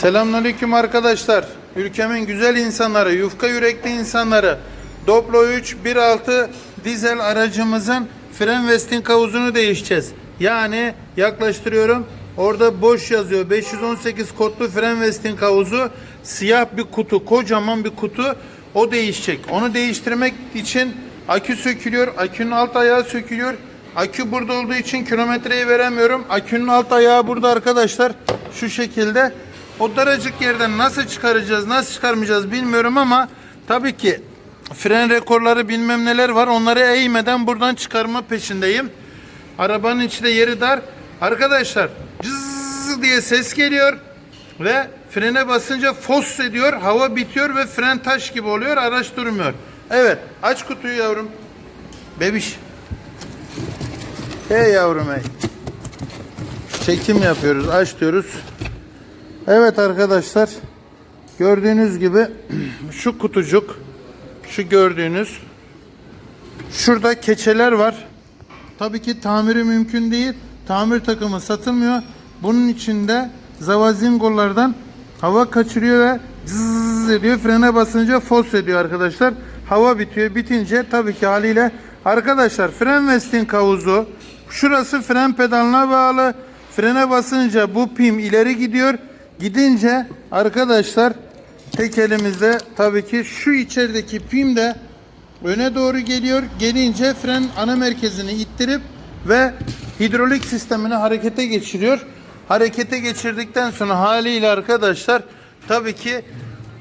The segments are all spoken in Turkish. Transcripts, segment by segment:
Selamünaleyküm arkadaşlar. Ülkemin güzel insanları, yufka yürekli insanları. Doblo 3 1.6 dizel aracımızın fren vesting havuzunu değişeceğiz. Yani yaklaştırıyorum. Orada boş yazıyor. 518 kodlu fren vesting havuzu. Siyah bir kutu, kocaman bir kutu. O değişecek. Onu değiştirmek için akü sökülüyor. Akünün alt ayağı sökülüyor. Akü burada olduğu için kilometreyi veremiyorum. Akünün alt ayağı burada arkadaşlar. Şu şekilde. O daracık yerden nasıl çıkaracağız, nasıl çıkarmayacağız bilmiyorum ama tabii ki fren rekorları bilmem neler var. Onları eğmeden buradan çıkarma peşindeyim. Arabanın içi de yeri dar. Arkadaşlar cız diye ses geliyor ve frene basınca fos ediyor. Hava bitiyor ve fren taş gibi oluyor. Araç durmuyor. Evet aç kutuyu yavrum. Bebiş. Hey yavrum hey. Çekim yapıyoruz. Aç diyoruz. Evet arkadaşlar. Gördüğünüz gibi şu kutucuk şu gördüğünüz şurada keçeler var. Tabii ki tamiri mümkün değil. Tamir takımı satılmıyor. Bunun içinde zavazingolardan hava kaçırıyor ve zzz ediyor. Frene basınca fos ediyor arkadaşlar. Hava bitiyor. Bitince tabii ki haliyle arkadaşlar fren vesting havuzu şurası fren pedalına bağlı. Frene basınca bu pim ileri gidiyor. Gidince arkadaşlar tek elimizde tabii ki şu içerideki pim de öne doğru geliyor. Gelince fren ana merkezini ittirip ve hidrolik sistemini harekete geçiriyor. Harekete geçirdikten sonra haliyle arkadaşlar tabii ki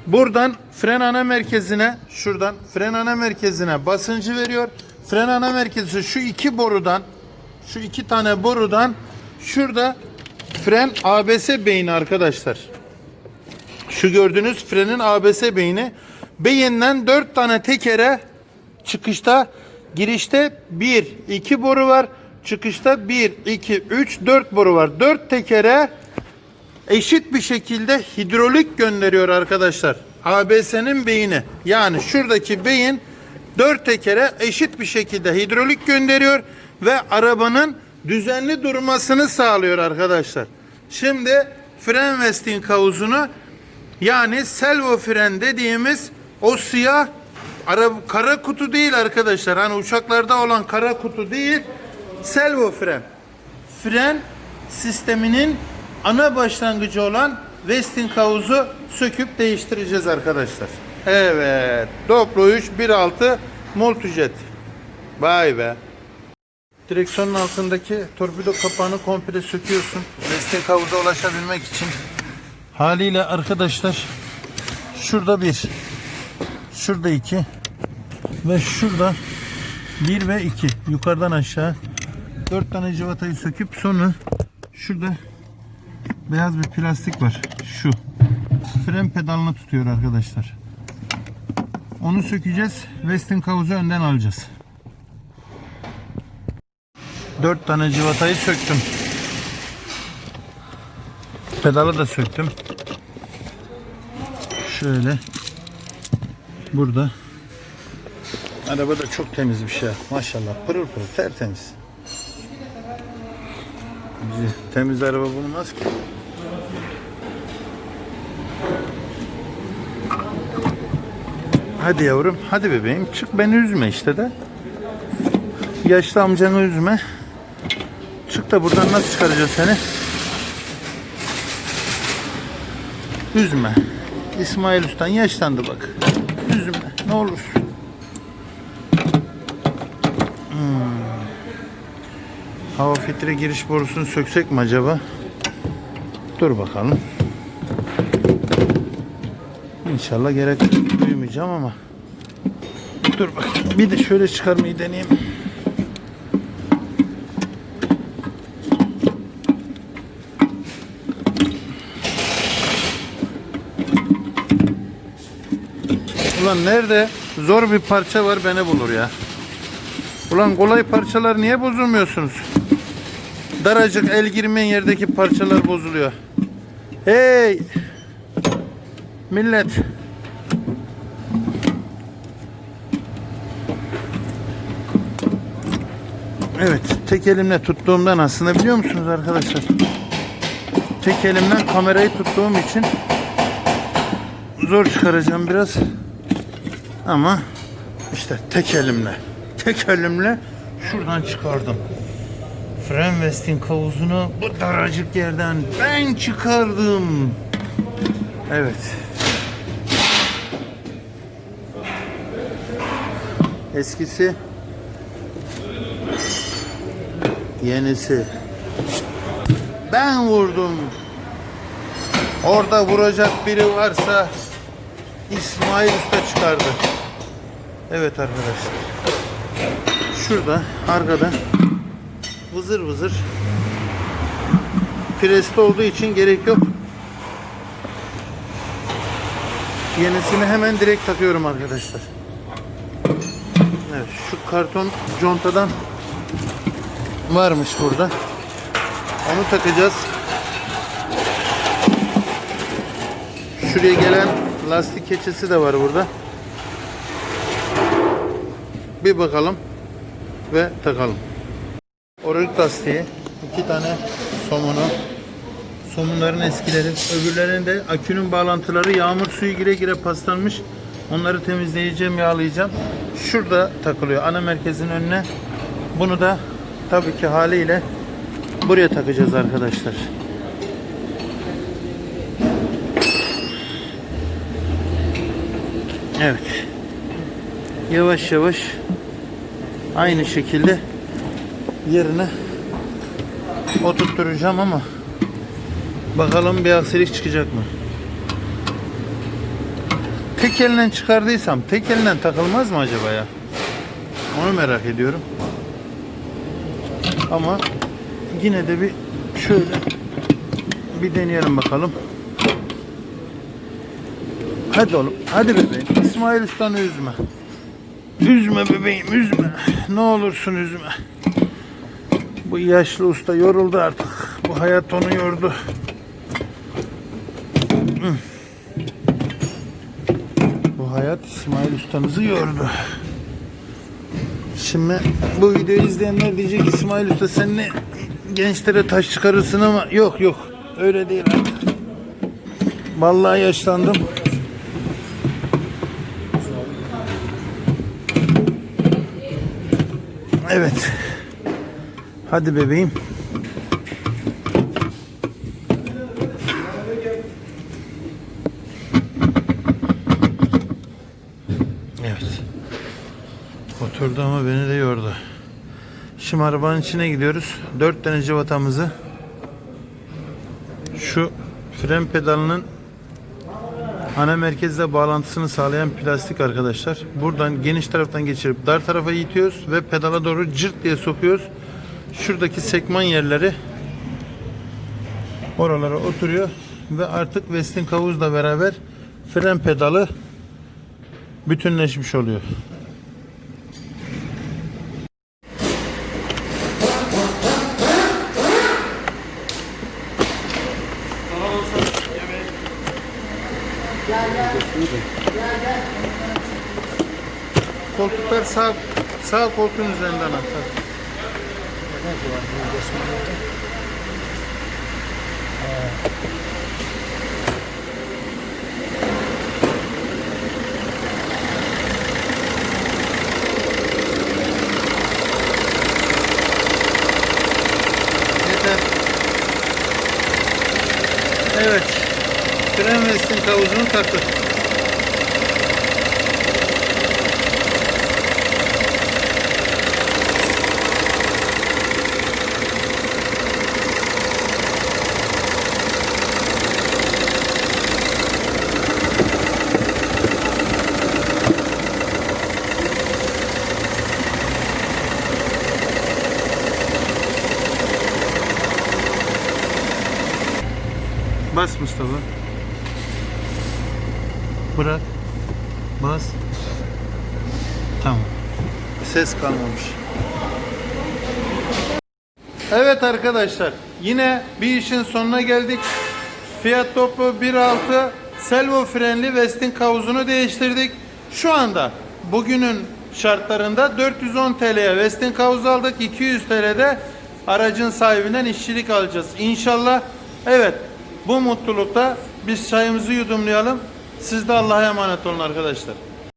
buradan fren ana merkezine şuradan fren ana merkezine basıncı veriyor. Fren ana merkezi şu iki borudan şu iki tane borudan şurada fren ABS beyni arkadaşlar. Şu gördüğünüz frenin ABS beyni. Beyinden 4 tane tekere çıkışta girişte 1 2 boru var. Çıkışta 1 2 3 4 boru var. 4 tekere eşit bir şekilde hidrolik gönderiyor arkadaşlar. ABS'nin beyni. Yani şuradaki beyin 4 tekere eşit bir şekilde hidrolik gönderiyor ve arabanın düzenli durmasını sağlıyor arkadaşlar. Şimdi fren vesting havuzunu yani servo fren dediğimiz o siyah ara, kara kutu değil arkadaşlar. Hani uçaklarda olan kara kutu değil. Servo fren. Fren sisteminin ana başlangıcı olan vesting havuzu söküp değiştireceğiz arkadaşlar. Evet. Doblo 3 1.6 Multijet. Vay be. Direksiyonun altındaki torpido kapağını komple söküyorsun. Vesting havuza ulaşabilmek için. Haliyle arkadaşlar şurada bir, şurada iki ve şurada bir ve iki yukarıdan aşağı dört tane civatayı söküp sonra şurada beyaz bir plastik var. Şu fren pedalını tutuyor arkadaşlar. Onu sökeceğiz. Westing havuzu önden alacağız. Dört tane civatayı söktüm. Pedalı da söktüm. Şöyle. Burada. Araba da çok temiz bir şey. Maşallah. Pırıl pırıl tertemiz. Bizi temiz araba bulmaz ki. Hadi yavrum. Hadi bebeğim. Çık beni üzme işte de. Yaşlı amcanı üzme. Da buradan nasıl çıkaracağız seni? Üzme. İsmail Usta'n yaşlandı bak. Üzme. Ne olur. Hmm. Hava filtre giriş borusunu söksek mi acaba? Dur bakalım. İnşallah gerek duymayacağım ama. Dur bak. Bir de şöyle çıkarmayı deneyeyim. Ulan nerede zor bir parça var beni bulur ya. Ulan kolay parçalar niye bozulmuyorsunuz? Daracık el girmeyen yerdeki parçalar bozuluyor. Hey! Millet! Evet, tek elimle tuttuğumdan aslında biliyor musunuz arkadaşlar? tek elimden kamerayı tuttuğum için zor çıkaracağım biraz. Ama işte tek elimle. Tek elimle şuradan çıkardım. Fren havuzunu bu daracık yerden ben çıkardım. Evet. Eskisi yenisi. Ben vurdum. Orada vuracak biri varsa İsmail Usta çıkardı. Evet arkadaşlar. Şurada arkada vızır vızır presli olduğu için gerek yok. Yenisini hemen direkt takıyorum arkadaşlar. Evet şu karton contadan varmış burada. Onu takacağız. Şuraya gelen lastik keçesi de var burada. Bir bakalım ve takalım. Orik lastiği, iki tane somunu, somunların eskileri, öbürlerinin de akünün bağlantıları yağmur suyu gire gire paslanmış. Onları temizleyeceğim, yağlayacağım. Şurada takılıyor ana merkezin önüne. Bunu da tabii ki haliyle buraya takacağız arkadaşlar. Evet. Yavaş yavaş aynı şekilde yerine oturtturacağım ama bakalım bir aksilik çıkacak mı? Tek elinden çıkardıysam tek elinden takılmaz mı acaba ya? Onu merak ediyorum. Ama yine de bir şöyle bir deneyelim bakalım. Hadi oğlum, hadi bebeğim. İsmail Usta'nı üzme. Üzme bebeğim, üzme. Ne olursun üzme. Bu yaşlı usta yoruldu artık. Bu hayat onu yordu. Bu hayat İsmail ustamızı yordu. Şimdi bu videoyu izleyenler diyecek İsmail Usta sen ne gençlere taş çıkarırsın ama yok yok öyle değil. Vallahi yaşlandım. Evet. Hadi bebeğim. Evet. Oturdu ama beni de yordu. Şimdi arabanın içine gidiyoruz. Dört tane cıvatamızı şu fren pedalının ana merkezle bağlantısını sağlayan plastik arkadaşlar. Buradan geniş taraftan geçirip dar tarafa itiyoruz ve pedala doğru cırt diye sokuyoruz. Şuradaki sekman yerleri oralara oturuyor ve artık Westinghous'la beraber fren pedalı bütünleşmiş oluyor. Koltuklar sağ sağ koltuğun üzerinde anahtar. Yeter. Evet. Fren vestin kavuzunu taktık. Bas Mustafa. Bırak. Bas. Tamam. Ses kalmamış. Evet arkadaşlar. Yine bir işin sonuna geldik. Fiat Topu 1.6 servo frenli Westing havuzunu değiştirdik. Şu anda bugünün şartlarında 410 TL'ye Westing havuz aldık. 200 TL'de aracın sahibinden işçilik alacağız. İnşallah evet Bu mutlulukta biz çayımızı yudumlayalım. Siz de Allah'a emanet olun arkadaşlar.